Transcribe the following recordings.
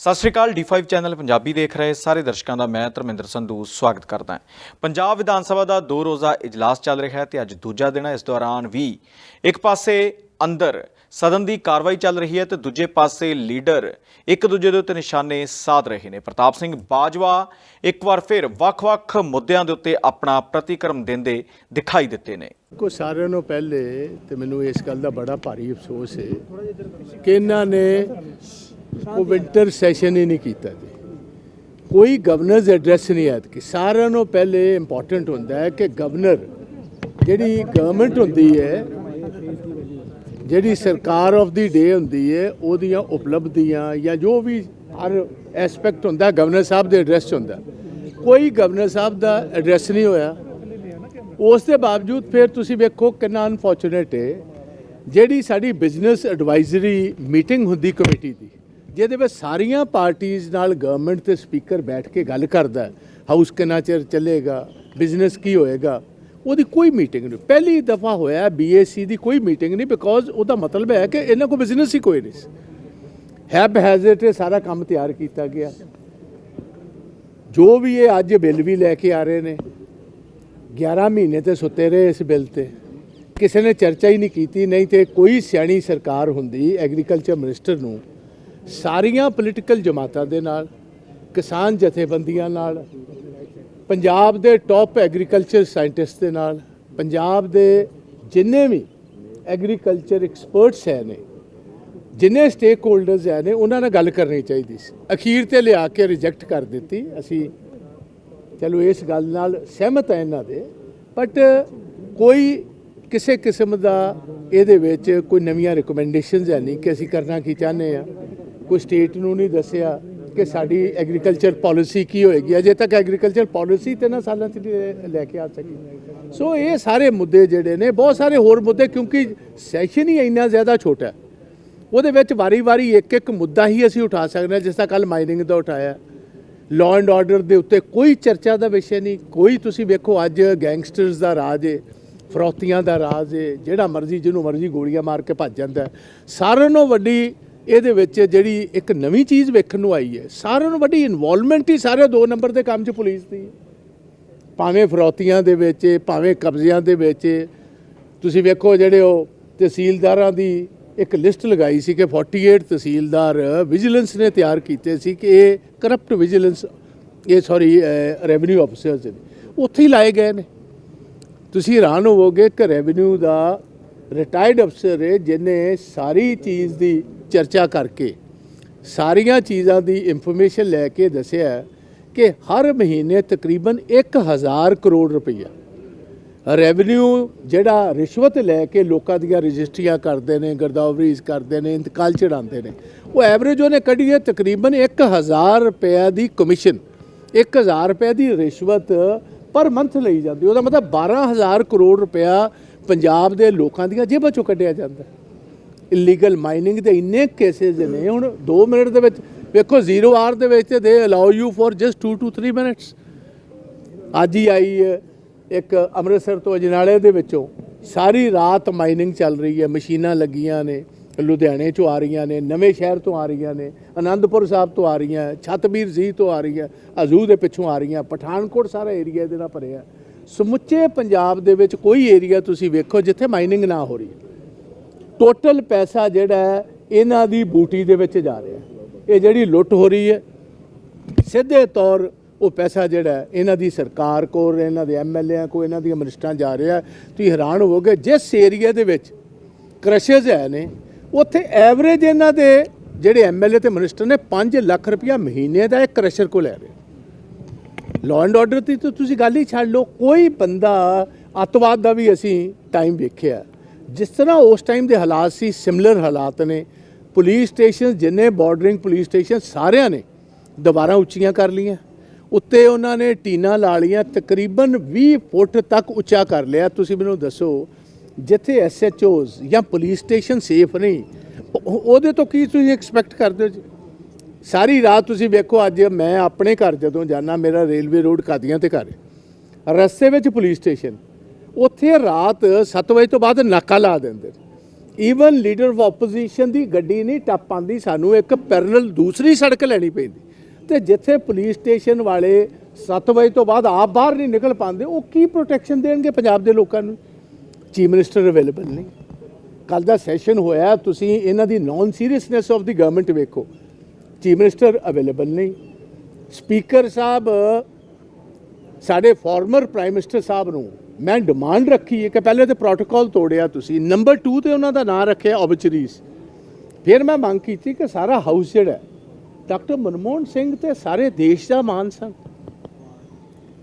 ਸਤਿ ਸ਼੍ਰੀ ਅਕਾਲ D5 channel Punjabi ਦੇਖ ਰਹੇ ਸਾਰੇ ਦਰਸ਼ਕਾਂ ਦਾ ਮੈਂ ਧਰਮਿੰਦਰ ਸੰਧੂ ਸਵਾਗਤ ਕਰਦਾ ਹਾਂ। ਪੰਜਾਬ ਵਿਧਾਨ ਸਭਾ ਦਾ ਦੋ ਰੋਜ਼ਾ ਇਜਲਾਸ ਚੱਲ ਰਿਹਾ ਹੈ ਤੇ ਅੱਜ ਦੂਜਾ ਦਿਨ ਹੈ। ਇਸ ਦੌਰਾਨ ਵੀ ਇੱਕ ਪਾਸੇ ਅੰਦਰ ਸਦਨ ਦੀ ਕਾਰਵਾਈ ਚੱਲ ਰਹੀ ਹੈ ਤੇ ਦੂਜੇ ਪਾਸੇ ਲੀਡਰ ਇੱਕ ਦੂਜੇ ਦੇ ਉੱਤੇ ਨਿਸ਼ਾਨੇ ਸਾਧ ਰਹੇ ਨੇ। ਪ੍ਰਤਾਪ ਸਿੰਘ ਬਾਜਵਾ ਇੱਕ ਵਾਰ ਫਿਰ ਵੱਖ-ਵੱਖ ਮੁੱਦਿਆਂ ਦੇ ਉੱਤੇ ਆਪਣਾ ਪ੍ਰਤੀਕਰਮ ਦਿੰਦੇ ਦਿਖਾਈ ਦਿੱਤੇ ਨੇ। ਕੋ ਸਾਰਿਆਂ ਨੂੰ ਪਹਿਲੇ ਤੇ ਮੈਨੂੰ ਇਸ ਗੱਲ ਦਾ ਬੜਾ ਭਾਰੀ ਅਫਸੋਸ ਹੈ ਕਿ ਇਹਨਾਂ ਨੇ ਉਹ ਵਿੰਟਰ ਸੈਸ਼ਨ ਹੀ ਨਹੀਂ ਕੀਤਾ ਜੀ। ਕੋਈ ਗਵਰਨਰਸ ਐਡਰੈਸ ਨਹੀਂ ਆਇਆ ਕਿ ਸਾਰਿਆਂ ਨੂੰ ਪਹਿਲੇ ਇੰਪੋਰਟੈਂਟ ਹੁੰਦਾ ਹੈ ਕਿ ਗਵਰਨਰ ਜਿਹੜੀ ਗਵਰਨਮੈਂਟ ਹੁੰਦੀ ਹੈ, ਜਿਹੜੀ ਸਰਕਾਰ ਆਫ ਦੀ ਡੇ ਹੁੰਦੀ ਹੈ, ਉਹਦੀਆਂ ਉਪਲਬਧੀਆਂ ਜਾਂ ਜੋ ਵੀ ਹਰ ਐਸਪੈਕਟ ਹੁੰਦਾ ਗਵਰਨਰ ਸਾਹਿਬ ਦੇ ਐਡਰੈਸ 'ਚ ਹੁੰਦਾ। ਕੋਈ ਗਵਰਨਰ ਸਾਹਿਬ ਦਾ ਐਡਰੈਸ ਨਹੀਂ ਹੋਇਆ। ਉਸ ਦੇ ਬਾਵਜੂਦ ਫਿਰ ਤੁਸੀਂ ਵੇਖੋ ਕਿੰਨਾ ਅਨਫੋਰਚੂਨੇਟ ਹੈ। ਜਿਹੜੀ ਸਾਡੀ ਬਿਜ਼ਨਸ ਐਡਵਾਈਜ਼ਰੀ ਮੀਟਿੰਗ ਹੁੰਦੀ ਕਮੇਟੀ ਦੀ ਜਿਹਦੇ ਵਿੱਚ ਸਾਰੀਆਂ ਪਾਰਟੀਆਂ ਨਾਲ ਗਵਰਨਮੈਂਟ ਤੇ ਸਪੀਕਰ ਬੈਠ ਕੇ ਗੱਲ ਕਰਦਾ ਹਾਊਸ ਕਿੰਨਾ ਚਿਰ ਚੱਲੇਗਾ ਬਿਜ਼ਨਸ ਕੀ ਹੋਏਗਾ, ਉਹਦੀ ਕੋਈ ਮੀਟਿੰਗ ਨਹੀਂ। ਪਹਿਲੀ ਦਫਾ ਹੋਇਆ ਬੀਏਸੀ ਦੀ ਕੋਈ ਮੀਟਿੰਗ ਨਹੀਂ ਬਿਕੋਜ਼ ਉਹਦਾ ਮਤਲਬ ਹੈ ਕਿ ਇਹਨਾਂ ਕੋਲ ਬਿਜ਼ਨਸ ਹੀ ਕੋਈ ਨਹੀਂ ਹੈਬ ਹੈਜ਼ਟ ਇਹ ਸਾਰਾ ਕੰਮ ਤਿਆਰ ਕੀਤਾ ਗਿਆ। ਜੋ ਵੀ ਇਹ ਅੱਜ ਬਿੱਲ ਵੀ ਲੈ ਕੇ ਆ ਰਹੇ ਨੇ 11 ਮਹੀਨੇ ਤੇ ਸੁੱਤੇ ਰਹੇ ਇਸ ਬਿੱਲ ਤੇ। ਕਿਸੇ ਨੇ ਚਰਚਾ ਹੀ ਨਹੀਂ ਕੀਤੀ, ਨਹੀਂ ਤੇ ਕੋਈ ਸਿਆਣੀ ਸਰਕਾਰ ਹੁੰਦੀ ਐਗਰੀਕਲਚਰ ਮਿਨਿਸਟਰ ਨੂੰ ਸਾਰੀਆਂ ਪੋਲੀਟੀਕਲ ਜਮਾਤਾਂ ਦੇ ਨਾਲ, ਕਿਸਾਨ ਜਥੇਬੰਦੀਆਂ ਨਾਲ, ਪੰਜਾਬ ਦੇ ਟੌਪ ਐਗਰੀਕਲਚਰ ਸਾਇੰਟਿਸਟ ਦੇ ਨਾਲ, ਪੰਜਾਬ ਦੇ ਜਿੰਨੇ ਵੀ ਐਗਰੀਕਲਚਰ ਐਕਸਪਰਟਸ ਹੈ ਨੇ, ਜਿੰਨੇ ਸਟੇਕ ਹੋਲਡਰਸ ਹੈ ਨੇ, ਉਹਨਾਂ ਨਾਲ ਗੱਲ ਕਰਨੀ ਚਾਹੀਦੀ ਸੀ। ਅਖੀਰ ਤੇ ਲਿਆ ਕੇ ਰਿਜੈਕਟ ਕਰ ਦਿੱਤੀ। ਅਸੀਂ ਚਲੋ ਇਸ ਗੱਲ ਨਾਲ ਸਹਿਮਤ ਹੈ ਇਹਨਾਂ ਦੇ ਬਟ ਕੋਈ ਕਿਸੇ ਕਿਸਮ ਦਾ ਇਹਦੇ ਵਿੱਚ ਕੋਈ ਨਵੀਆਂ ਰਿਕਮੈਂਡੇਸ਼ਨਸ ਹੈ ਨਹੀਂ ਕਿ ਅਸੀਂ ਕਰਨਾ ਕੀ ਚਾਹੁੰਦੇ ਆ ਕੋਈ ਸਟੇਟ ਨੂੰ ਨਹੀਂ ਦੱਸਿਆ ਕਿ ਸਾਡੀ ਐਗਰੀਕਲਚਰ ਪਾਲਿਸੀ ਕੀ ਹੋਏਗੀ। ਅਜੇ ਤੱਕ ਐਗਰੀਕਲਚਰ ਪਾਲਿਸੀ ਤੇ ਨਾ ਸਾਲਾਂ ਚ ਲੈ ਕੇ ਆ ਸਕੀ। ਸੋ ਇਹ ਸਾਰੇ ਮੁੱਦੇ ਜਿਹੜੇ ਨੇ, ਬਹੁਤ ਸਾਰੇ ਹੋਰ ਮੁੱਦੇ ਕਿਉਂਕਿ ਸੈਸ਼ਨ ਹੀ ਇੰਨਾ ਜ਼ਿਆਦਾ ਛੋਟਾ ਉਹਦੇ ਵਿੱਚ ਵਾਰੀ-ਵਾਰੀ ਇੱਕ-ਇੱਕ ਮੁੱਦਾ ਹੀ ਅਸੀਂ ਉਠਾ ਸਕਦੇ ਹਾਂ, ਜਿਸ ਤਰ੍ਹਾਂ ਕੱਲ ਮਾਈਨਿੰਗ ਦਾ ਉਠਾਇਆ। ਲਾਅ ਐਂਡ ਆਰਡਰ ਦੇ ਉੱਤੇ ਕੋਈ ਚਰਚਾ ਦਾ ਵਿਸ਼ੇ ਨਹੀਂ, ਕੋਈ ਤੁਸੀਂ ਵੇਖੋ ਅੱਜ ਗੈਂਗਸਟਰਸ ਦਾ ਰਾਜ ਏ, ਫਰੋਤੀਆਂ ਦਾ ਰਾਜ ਏ, ਜਿਹੜਾ ਮਰਜ਼ੀ ਜਿਹਨੂੰ ਮਰਜ਼ੀ ਗੋਲੀਆਂ ਮਾਰ ਕੇ ਭੱਜ ਜਾਂਦਾ ਸਾਰਿਆਂ ਨਾਲੋਂ ਵੱਡੀ ਇਹਦੇ ਵਿੱਚ ਜਿਹੜੀ ਇੱਕ ਨਵੀਂ ਚੀਜ਼ ਵੇਖਣ ਨੂੰ ਆਈ ਹੈ। ਸਾਰਿਆਂ ਨੂੰ ਵੱਡੀ ਇਨਵੋਲਵਮੈਂਟ ਹੀ ਸਾਰੇ ਦੋ ਨੰਬਰ ਦੇ ਕੰਮ 'ਚ ਪੁਲਿਸ ਦੀ। ਭਾਵੇਂ ਫਰੋਤੀਆਂ ਦੇ ਵਿੱਚ, ਭਾਵੇਂ ਕਬਜ਼ਿਆਂ ਦੇ ਵਿੱਚ। ਤੁਸੀਂ ਵੇਖੋ ਜਿਹੜੇ ਉਹ ਤਹਿਸੀਲਦਾਰਾਂ ਦੀ ਇੱਕ ਲਿਸਟ ਲਗਾਈ ਸੀ ਕਿ 48 ਤਹਿਸੀਲਦਾਰ ਵਿਜੀਲੈਂਸ ਨੇ ਤਿਆਰ ਕੀਤੇ ਸੀ ਕਿ ਇਹ ਕਰਪਟ ਵਿਜੀਲੈਂਸ ਇਹ ਸੌਰੀ ਰੈਵਨਿਊ ਅਫਸਰਸ ਨੇ। ਉੱਥੇ ਹੀ ਲਾਏ ਗਏ ਨੇ। ਤੁਸੀਂ ਹੈਰਾਨ ਹੋਵੋਗੇ ਕਿ ਰੈਵਨਿਊ ਦਾ ਰਿਟਾਇਰਡ ਅਫਸਰ ਹੈ, ਜਿਹਨੇ ਸਾਰੀ ਚੀਜ਼ ਦੀ ਚਰਚਾ ਕਰਕੇ ਸਾਰੀਆਂ ਚੀਜ਼ਾਂ ਦੀ ਇਨਫੋਰਮੇਸ਼ਨ ਲੈ ਕੇ ਦੱਸਿਆ ਕਿ ਹਰ ਮਹੀਨੇ ਤਕਰੀਬਨ 1000 ਕਰੋੜ ਰੁਪਈਆ ਰੈਵਨਿਊ ਜਿਹੜਾ ਰਿਸ਼ਵਤ ਲੈ ਕੇ ਲੋਕਾਂ ਦੀਆਂ ਰਜਿਸਟਰੀਆਂ ਕਰਦੇ ਨੇ, ਗਰਦਾਵਰੀਜ਼ ਕਰਦੇ ਨੇ, ਇੰਤਕਾਲ ਚੜਾਉਂਦੇ ਨੇ, ਉਹ ਐਵਰੇਜ ਉਹਨੇ ਕੱਢੀ ਹੈ ਤਕਰੀਬਨ 1000 ਰੁਪਏ ਦੀ ਕਮਿਸ਼ਨ 1000 ਰੁਪਏ ਦੀ ਰਿਸ਼ਵਤ ਪਰ ਮੰਥ ਲਈ ਜਾਂਦੀ ਉਹਦਾ ਮਤਲਬ 12000 ਕਰੋੜ ਰੁਪਇਆ ਪੰਜਾਬ ਦੇ ਲੋਕਾਂ ਦੀਆਂ ਜੇਬਾਂ ਚੋਂ ਕੱਢਿਆ ਜਾਂਦਾ ਇਲੀਗਲ ਮਾਈਨਿੰਗ ਦੇ ਇੰਨੇ ਕੇਸਿਸ ਨੇ। ਹੁਣ 2 ਮਿੰਟ ਦੇ ਵਿੱਚ ਵੇਖੋ 0 ਆਰ ਦੇ ਵਿੱਚ ਤੇ ਦੇ allow you for just 2 to 3 minutes ਅੱਜ ਹੀ ਆਈ ਹੈ ਇੱਕ ਅੰਮ੍ਰਿਤਸਰ ਤੋਂ ਅਜਨਾਲੇ ਦੇ ਵਿੱਚੋਂ। ਸਾਰੀ ਰਾਤ ਮਾਈਨਿੰਗ ਚੱਲ ਰਹੀ ਹੈ, ਮਸ਼ੀਨਾਂ ਲੱਗੀਆਂ ਨੇ, ਲੁਧਿਆਣੇ ਚੋਂ ਆ ਰਹੀਆਂ ਨੇ, ਨਵੇਂ ਸ਼ਹਿਰ ਤੋਂ ਆ ਰਹੀਆਂ ਨੇ ਆਨੰਦਪੁਰ ਸਾਹਿਬ ਤੋਂ ਆ ਰਹੀਆਂ, ਛਤਬੀਰ ਜੀ ਤੋਂ ਆ ਰਹੀਆਂ ਅਜ਼ੂ ਦੇ ਪਿੱਛੋਂ ਆ ਰਹੀਆਂ, ਪਠਾਨਕੋਟ ਸਾਰਾ ਏਰੀਆ ਇਹਦੇ ਨਾਲ ਭਰਿਆ। ਸਮੁੱਚੇ ਪੰਜਾਬ ਦੇ ਵਿੱਚ ਕੋਈ ਏਰੀਆ ਤੁਸੀਂ ਵੇਖੋ ਜਿੱਥੇ ਮਾਈਨਿੰਗ ਨਾ ਹੋ ਰਹੀ। ਟੋਟਲ ਪੈਸਾ ਜਿਹੜਾ ਇਹਨਾਂ ਦੀ ਬੂਟੀ ਦੇ ਵਿੱਚ ਜਾ ਰਿਹਾ ਇਹ ਜਿਹੜੀ ਲੁੱਟ ਹੋ ਰਹੀ ਹੈ, ਸਿੱਧੇ ਤੌਰ ਉਹ ਪੈਸਾ ਜਿਹੜਾ ਇਹਨਾਂ ਦੀ ਸਰਕਾਰ ਕੋਲ, ਇਹਨਾਂ ਦੇ ਐਮਐਲਏ ਕੋਲ, ਇਹਨਾਂ ਦੀਆਂ ਮਿਨਿਸਟਰਾਂ ਜਾ ਰਿਹਾ ਤੁਸੀਂ ਹੈਰਾਨ ਹੋਵੋਗੇ, ਜਿਸ ਏਰੀਆ ਦੇ ਵਿੱਚ ਕ੍ਰਸ਼ਰਸ ਹੈ ਨੇ, ਉੱਥੇ ਐਵਰੇਜ ਇਹਨਾਂ ਦੇ ਜਿਹੜੇ ਐਮਐਲਏ ਤੇ ਮਿਨਿਸਟਰ ਨੇ 5 ਲੱਖ ਰੁਪਇਆ ਮਹੀਨੇ ਦਾ ਇੱਕ ਕ੍ਰਸ਼ਰ ਕੋਲ ਲੈ ਰਹੇ। ਲਾਅ ਐਂਡ ਆਰਡਰ ਦੀ ਤਾਂ ਤੁਸੀਂ ਗੱਲ ਹੀ ਛੱਡ ਲਓ, ਕੋਈ ਬੰਦਾ ਅੱਤਵਾਦ ਦਾ ਵੀ ਅਸੀਂ ਟਾਈਮ ਵੇਖਿਆ ਜਿਸ ਤਰ੍ਹਾਂ ਉਸ ਟਾਈਮ ਦੇ ਹਾਲਾਤ ਸੀ ਸਿਮਿਲਰ ਹਾਲਾਤ ਨੇ। ਪੁਲਿਸ ਸਟੇਸ਼ਨ ਜਿੰਨੇ ਬਾਰਡਰਿੰਗ ਪੁਲਿਸ ਸਟੇਸ਼ਨ ਸਾਰਿਆਂ ਨੇ ਦੁਬਾਰਾ ਉੱਚੀਆਂ ਕਰ ਲਈਆਂ। ਉੱਤੇ ਉਹਨਾਂ ਨੇ ਟੀਨਾ ਲਾ ਲਈਆਂ, ਤਕਰੀਬਨ 20 ਫੁੱਟ ਤੱਕ ਉੱਚਾ ਕਰ ਲਿਆ। ਤੁਸੀਂ ਮੈਨੂੰ ਦੱਸੋ, ਜਿੱਥੇ ਐਸਐਚਓਜ਼ ਜਾਂ ਪੁਲਿਸ ਸਟੇਸ਼ਨ ਸੇਫ ਨਹੀਂ ਉਹਦੇ ਤੋਂ ਕੀ ਤੁਸੀਂ ਐਕਸਪੈਕਟ ਕਰਦੇ ਹੋ ਜੀ? ਸਾਰੀ ਰਾਤ ਤੁਸੀਂ ਵੇਖੋ, ਅੱਜ ਮੈਂ ਆਪਣੇ ਘਰ ਜਦੋਂ ਜਾਣਾ ਮੇਰਾ ਰੇਲਵੇ ਰੋਡ ਕਾਦੀਆਂ ਤੇ ਘਰ ਰਸਤੇ ਵਿੱਚ ਪੁਲਿਸ ਸਟੇਸ਼ਨ ਉੱਥੇ ਰਾਤ 7 ਵਜੇ ਤੋਂ ਬਾਅਦ ਨਾਕਾ ਲਾ ਦਿੰਦੇ ਨੇ। ਈਵਨ ਲੀਡਰ ਆਫ ਆਪੋਜੀਸ਼ਨ ਦੀ ਗੱਡੀ ਨਹੀਂ ਟੱਪ ਪਾਉਂਦੀ ਸਾਨੂੰ ਇੱਕ ਪੈਰਲਲ ਦੂਸਰੀ ਸੜਕ ਲੈਣੀ ਪੈਂਦੀ। ਤੇ ਜਿੱਥੇ ਪੁਲਿਸ ਸਟੇਸ਼ਨ ਵਾਲੇ 7 ਵਜੇ ਤੋਂ ਬਾਅਦ ਆਪ ਬਾਹਰ ਨਹੀਂ ਨਿਕਲ ਪਾਉਂਦੇ, ਉਹ ਕੀ ਪ੍ਰੋਟੈਕਸ਼ਨ ਦੇਣਗੇ ਪੰਜਾਬ ਦੇ ਲੋਕਾਂ ਨੂੰ? ਚੀਫ ਮਿਨਿਸਟਰ ਅਵੇਲੇਬਲ ਨਹੀਂ। ਕੱਲ ਦਾ ਸੈਸ਼ਨ ਹੋਇਆ, ਤੁਸੀਂ ਇਹਨਾਂ ਦੀ non seriousness of the government ਵੇਖੋ। ਚੀਫ ਮਿਨਿਸਟਰ ਅਵੇਲੇਬਲ ਨਹੀਂ। ਸਪੀਕਰ ਸਾਹਿਬ ਸਾਡੇ ਫਾਰਮਰ ਪ੍ਰਾਈਮ ਮਿਨਿਸਟਰ ਸਾਹਿਬ ਨੂੰ ਮੈਂ ਡਿਮਾਂਡ ਰੱਖੀ ਹੈ ਕਿ ਪਹਿਲੇ ਤੇ ਪ੍ਰੋਟੋਕਾਲ ਤੋੜਿਆ ਤੁਸੀਂ। ਨੰਬਰ 2 ਤੇ ਉਹਨਾਂ ਦਾ ਨਾਂ ਰੱਖਿਆ ਆਬਚਰੀਜ਼ ਫਿਰ ਮੈਂ ਮੰਗ ਕੀਤੀ ਕਿ ਸਾਰਾ ਹਾਊਸ ਜਿਹੜਾ ਡਾਕਟਰ ਮਨਮੋਹਨ ਸਿੰਘ ਤੇ ਸਾਰੇ ਦੇਸ਼ ਦਾ ਮਾਨ ਸਨ।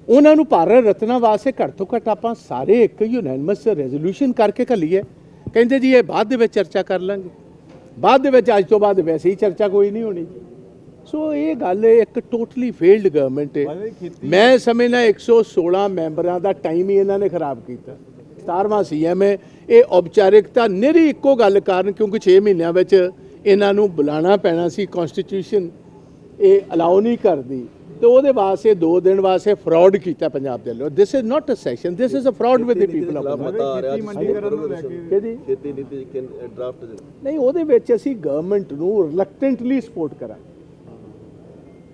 ਉਹਨਾਂ ਨੂੰ ਭਾਰਤ ਰਤਨਾ ਵਾਸਤੇ ਘੱਟ ਤੋਂ ਘੱਟ ਆਪਾਂ ਸਾਰੇ ਇੱਕ ਯੂਨੈਨਿਮਸ ਰੈਜ਼ੋਲੂਸ਼ਨ ਕਰਕੇ ਘੱਲੀਏ। ਕਹਿੰਦੇ ਜੀ ਇਹ ਬਾਅਦ ਦੇ ਵਿੱਚ ਚਰਚਾ ਕਰ ਲਾਂਗੇ। ਬਾਅਦ ਦੇ ਵਿੱਚ ਅੱਜ ਤੋਂ ਬਾਅਦ ਵੈਸੇ ਹੀ ਚਰਚਾ ਕੋਈ ਨਹੀਂ ਹੋਣੀ। ਸੋ ਇਹ ਗੱਲ ਇੱਕ ਟੋਟਲੀ ਫੇਲਡ ਗਵਰਨਮੈਂਟ ਹੈ। ਮੈਂ ਸਮਝਦਾ 116 ਮੈਂਬਰਾਂ ਦਾ ਟਾਈਮ ਹੀ ਇਹਨਾਂ ਨੇ ਖਰਾਬ ਕੀਤਾ। 17ਵਾਂ ਸੀਐਮ ਹੈ। ਇਹ ਔਪਚਾਰਿਕਤਾ ਨਿਰੀ ਇੱਕੋ ਗੱਲ ਕਾਰਨ ਕਿਉਂਕਿ 6 ਮਹੀਨਿਆਂ ਵਿੱਚ ਇਹਨਾਂ ਨੂੰ ਬੁਲਾਣਾ ਪੈਣਾ ਸੀ ਕਨਸਟੀਟਿਊਸ਼ਨ ਇਹ ਅਲਾਉ ਨਹੀਂ ਕਰਦੀ। ਤੇ ਉਹਦੇ ਵਾਸਤੇ 2 ਦਿਨ ਵਾਸਤੇ ਫਰਾਡ ਕੀਤਾ ਪੰਜਾਬ ਦੇ ਲੋਕ this is not a session this is a fraud with the people of ਲੈ ਕਿਹਦੀ? ਖੇਤੀ ਨੀਤੀ ਡਰਾਫਟ ਨਹੀਂ ਉਹਦੇ ਵਿੱਚ ਅਸੀਂ ਗਵਰਨਮੈਂਟ ਨੂੰ ਰਿਲੈਕਟੈਂਟਲੀ ਸਪੋਰਟ ਕਰਾਂਗੇ।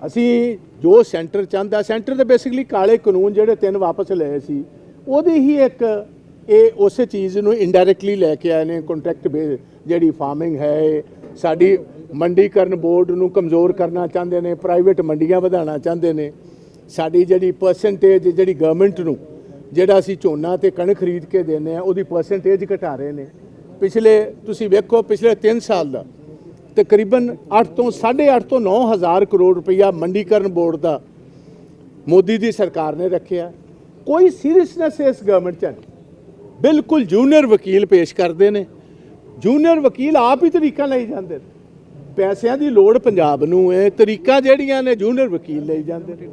ਅਸੀਂ ਜੋ ਸੈਂਟਰ ਚਾਹੁੰਦਾ, ਸੈਂਟਰ ਦੇ ਬੇਸਿਕਲੀ ਕਾਲੇ ਕਾਨੂੰਨ ਜਿਹੜੇ ਤਿੰਨ ਵਾਪਸ ਲਏ ਸੀ, ਉਹਦੀ ਹੀ ਇੱਕ ਇਹ ਉਸੇ ਚੀਜ਼ ਨੂੰ ਇਨਡਾਇਰੈਕਟਲੀ ਲੈ ਕੇ ਆਏ ਨੇ ਕੰਟਰੈਕਟ ਬੇ, ਜਿਹੜੀ ਫਾਰਮਿੰਗ ਹੈ ਸਾਡੀ ਮੰਡੀਕਰਨ ਬੋਰਡ ਨੂੰ ਕਮਜ਼ੋਰ ਕਰਨਾ ਚਾਹੁੰਦੇ ਨੇ ਪ੍ਰਾਈਵੇਟ ਮੰਡੀਆਂ ਵਧਾਉਣਾ ਚਾਹੁੰਦੇ ਨੇ, ਸਾਡੀ ਜਿਹੜੀ ਪਰਸੈਂਟੇਜ ਜਿਹੜੀ ਗਵਰਨਮੈਂਟ ਨੂੰ, ਜਿਹੜਾ ਅਸੀਂ ਝੋਨਾ ਤੇ ਕਣਕ ਖਰੀਦ ਕੇ ਦਿੰਦੇ ਆ ਉਹਦੀ ਪਰਸੈਂਟੇਜ ਘਟਾ ਰਹੇ ਨੇ। ਪਿਛਲੇ, ਤੁਸੀਂ ਵੇਖੋ, ਪਿਛਲੇ 3 ਸਾਲ ਦਾ ਤਕਰੀਬਨ 8 ਤੋਂ 8.5 ਤੋਂ 9000 ਕਰੋੜ ਰੁਪਈਆ ਮੰਡੀਕਰਨ ਬੋਰਡ ਦਾ ਮੋਦੀ ਦੀ ਸਰਕਾਰ ਨੇ ਰੱਖਿਆ। ਕੋਈ ਸੀਰੀਅਸਨੈਸ ਇਸ ਗਵਰਨਮੈਂਟ ਚ ਨਹੀਂ। ਬਿਲਕੁਲ ਜੂਨੀਅਰ ਵਕੀਲ ਪੇਸ਼ ਕਰਦੇ ਨੇ। ਜੂਨੀਅਰ ਵਕੀਲ ਆਪ ਹੀ ਤਰੀਕਾ ਲਈ ਜਾਂਦੇ ਨੇ। ਪੈਸਿਆਂ ਦੀ ਲੋੜ ਪੰਜਾਬ ਨੂੰ ਹੈ ਤਰੀਕਾ ਜਿਹੜੀਆਂ ਨੇ ਜੂਨੀਅਰ ਵਕੀਲ ਲਈ ਜਾਂਦੇ ਨੇ।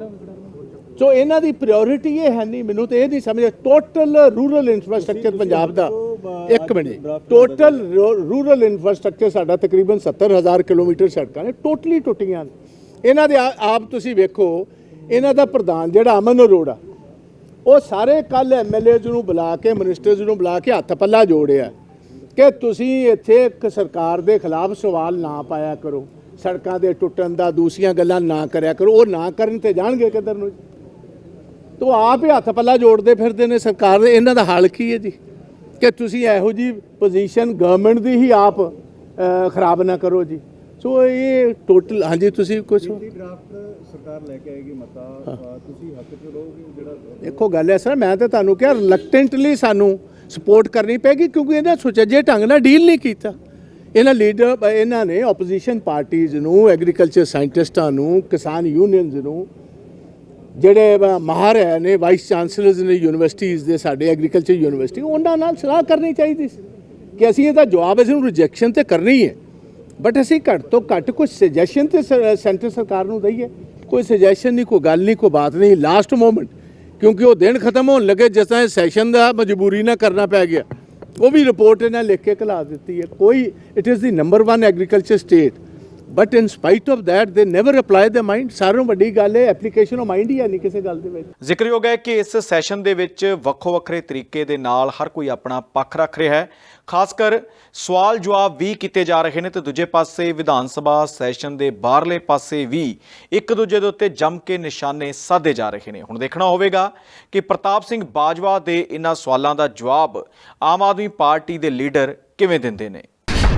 ਸੋ ਇਹਨਾਂ ਦੀ ਪ੍ਰਾਇੋਰਟੀ ਇਹ ਹੈ ਨਹੀਂ ਮੈਨੂੰ ਤੇ ਇਹ ਨਹੀਂ ਸਮਝ ਟੋਟਲ ਰੂਰਲ ਇਨਫਰਾਸਟ੍ਰਕਚਰ ਪੰਜਾਬ ਦਾ। ਇੱਕ ਮਿੰਟ ਟੋਟਲ ਰੂਰਲ ਇਨਫਰਾਸਟ੍ਰਕਚਰ ਸਾਡਾ ਤਕਰੀਬਨ 70000 ਕਿਲੋਮੀਟਰ ਸੜਕਾਂ ਨੇ ਟੋਟਲੀ ਟੁੱਟੀਆਂ ਇਹਨਾਂ ਦੇ ਆਪ ਤੁਸੀਂ ਵੇਖੋ ਇਹਨਾਂ ਦਾ ਪ੍ਰਧਾਨ ਜਿਹੜਾ ਅਮਨ ਅਰੋੜਾ ਉਹ ਸਾਰੇ ਕੱਲ ਐਮਐਲਏਜ਼ ਨੂੰ ਬੁਲਾ ਕੇ ਮਿਨਿਸਟਰਸ ਨੂੰ ਬੁਲਾ ਕੇ ਹੱਥ ਪੱਲਾ ਜੋੜਿਆ ਕਿ ਤੁਸੀਂ ਇੱਥੇ ਇੱਕ ਸਰਕਾਰ ਦੇ ਖਿਲਾਫ ਸਵਾਲ ਨਾ ਪਾਇਆ ਕਰੋ। ਸੜਕਾਂ ਦੇ ਟੁੱਟਣ ਦਾ ਦੂਸਰੀਆਂ ਗੱਲਾਂ ਨਾ ਕਰਿਆ ਕਰੋ। ਉਹ ਨਾ ਕਰਨ ਤੇ ਜਾਣਗੇ ਕਿੱਧਰ ਨੂੰ ਤੋ ਆਪ ਹੀ ਹੱਥ ਪੱਲਾ ਜੋੜਦੇ ਫਿਰਦੇ ਨੇ ਸਰਕਾਰ ਦੇ ਇਹਨਾਂ ਦਾ ਹੱਲ ਕੀ ਹੈ ਜੀ? ਕਿ ਤੁਸੀਂ ਇਹੋ ਜੀ ਪੋਜੀਸ਼ਨ ਗਵਰਨਮੈਂਟ ਦੀ ਹੀ ਆਪ ਖਰਾਬ ਨਾ ਕਰੋ ਜੀ। ਸੋ ਇਹ ਟੋਟਲ ਹਾਂਜੀ ਤੁਸੀਂ ਕੁਝ ਡਰਾਫਟ ਸਰਕਾਰ ਲੈ ਕੇ ਆਏਗੀ ਮਤਾ ਅ, ਤੁਸੀਂ ਹੱਕ ਚ ਰਹੋਗੇ ਜਿਹੜਾ ਦੇਖੋ ਗੱਲ ਹੈ ਸਰ ਮੈਂ ਤਾਂ ਤੁਹਾਨੂੰ ਕਿਹਾ ਰਿਲੈਕਟੈਂਟਲੀ ਸਾਨੂੰ ਸਪੋਰਟ ਕਰਨੀ ਪੈਗੀ ਕਿਉਂਕਿ ਇਹਨਾਂ ਸੁਚੱਜੇ ਢੰਗ ਨਾਲ ਡੀਲ ਨਹੀਂ ਕੀਤਾ। ਇਹਨਾਂ ਲੀਡਰ ਇਹਨਾਂ ਨੇ ਆਪੋਜੀਸ਼ਨ ਪਾਰਟੀਆਂ ਨੂੰ ਐਗਰੀਕਲਚਰ ਸਾਇੰਟਿਸਟਾਂ ਨੂੰ ਕਿਸਾਨ ਯੂਨੀਅਨਸ ਨੂੰ ਜਿਹੜੇ ਮਾਹਰ ਹੈ ਨੇ ਵਾਈਸ ਚਾਂਸਲਰਸ ਨੇ ਯੂਨੀਵਰਸਿਟੀਜ਼ ਦੇ, ਸਾਡੇ ਐਗਰੀਕਲਚਰ ਯੂਨੀਵਰਸਿਟੀ ਉਹਨਾਂ ਨਾਲ ਸਲਾਹ ਕਰਨੀ ਚਾਹੀਦੀ ਸੀ ਕਿ ਅਸੀਂ ਇਹਦਾ ਜਵਾਬ ਅਸੀਂ ਨੂੰ ਰਿਜੈਕਸ਼ਨ ਤੇ ਕਰਨੀ ਹੈ। ਬਟ ਅਸੀਂ ਘੱਟ ਤੋਂ ਘੱਟ ਕੁਝ ਸੁਜੈਸ਼ਨ ਤੇ ਸੈਂਟਰ ਸਰਕਾਰ ਨੂੰ ਦਈਏ। ਕੋਈ ਸੁਜੈਸ਼ਨ ਨਹੀਂ, ਕੋਈ ਗੱਲ ਨਹੀਂ, ਕੋਈ ਬਾਤ ਨਹੀਂ। ਲਾਸਟ ਮੋਮੈਂਟ ਕਿਉਂਕਿ ਉਹ ਦਿਨ ਖਤਮ ਹੋਣ ਲੱਗੇ, ਜਿਸ ਤਰ੍ਹਾਂ ਸੈਸ਼ਨ ਦਾ ਮਜਬੂਰੀ ਨਾ ਕਰਨਾ ਪੈ ਗਿਆ। ਉਹ ਵੀ ਰਿਪੋਰਟ ਇਹਨਾਂ ਲਿਖ ਕੇ ਘਲਾ ਦਿੱਤੀ ਹੈ। ਕੋਈ it is the number 1 agriculture state but in spite of that they never apply the mind ਸਾਰਿਆਂ ਵੱਡੀ ਗੱਲ ਹੈ ਐਪਲੀਕੇਸ਼ਨ ਆਫ ਮਾਈਂਡ ਹੀ ਹੈ ਨਹੀਂ ਕਿਸੇ ਗੱਲ ਦੇ ਵਿੱਚ। ਜ਼ਿਕਰਯੋਗ ਹੈ ਕਿ ਇਸ ਸੈਸ਼ਨ ਦੇ ਵਿੱਚ ਵੱਖੋ ਵੱਖਰੇ ਤਰੀਕੇ ਦੇ ਨਾਲ ਹਰ ਕੋਈ ਆਪਣਾ ਪੱਖ ਰੱਖ ਰਿਹਾ ਹੈ। ਖਾਸ ਕਰ ਸਵਾਲ ਜਵਾਬ ਵੀ ਕੀਤੇ ਜਾ ਰਹੇ ਨੇ ਤੇ ਦੂਜੇ ਪਾਸੇ ਵਿਧਾਨ ਸਭਾ ਸੈਸ਼ਨ ਦੇ ਬਾਹਰਲੇ ਪਾਸੇ ਵੀ ਇੱਕ ਦੂਜੇ ਦੇ ਉੱਤੇ ਜੰਮ ਕੇ ਨਿਸ਼ਾਨੇ ਸਾਧੇ ਜਾ ਰਹੇ ਨੇ। ਹੁਣ ਦੇਖਣਾ ਹੋਵੇਗਾ ਕਿ ਪ੍ਰਤਾਪ ਸਿੰਘ ਬਾਜਵਾ ਦੇ ਇਹਨਾਂ ਸਵਾਲਾਂ ਦਾ ਜਵਾਬ ਆਮ ਆਦਮੀ ਪਾਰਟੀ ਦੇ ਲੀਡਰ ਕਿਵੇਂ ਦਿੰਦੇ ਨੇ।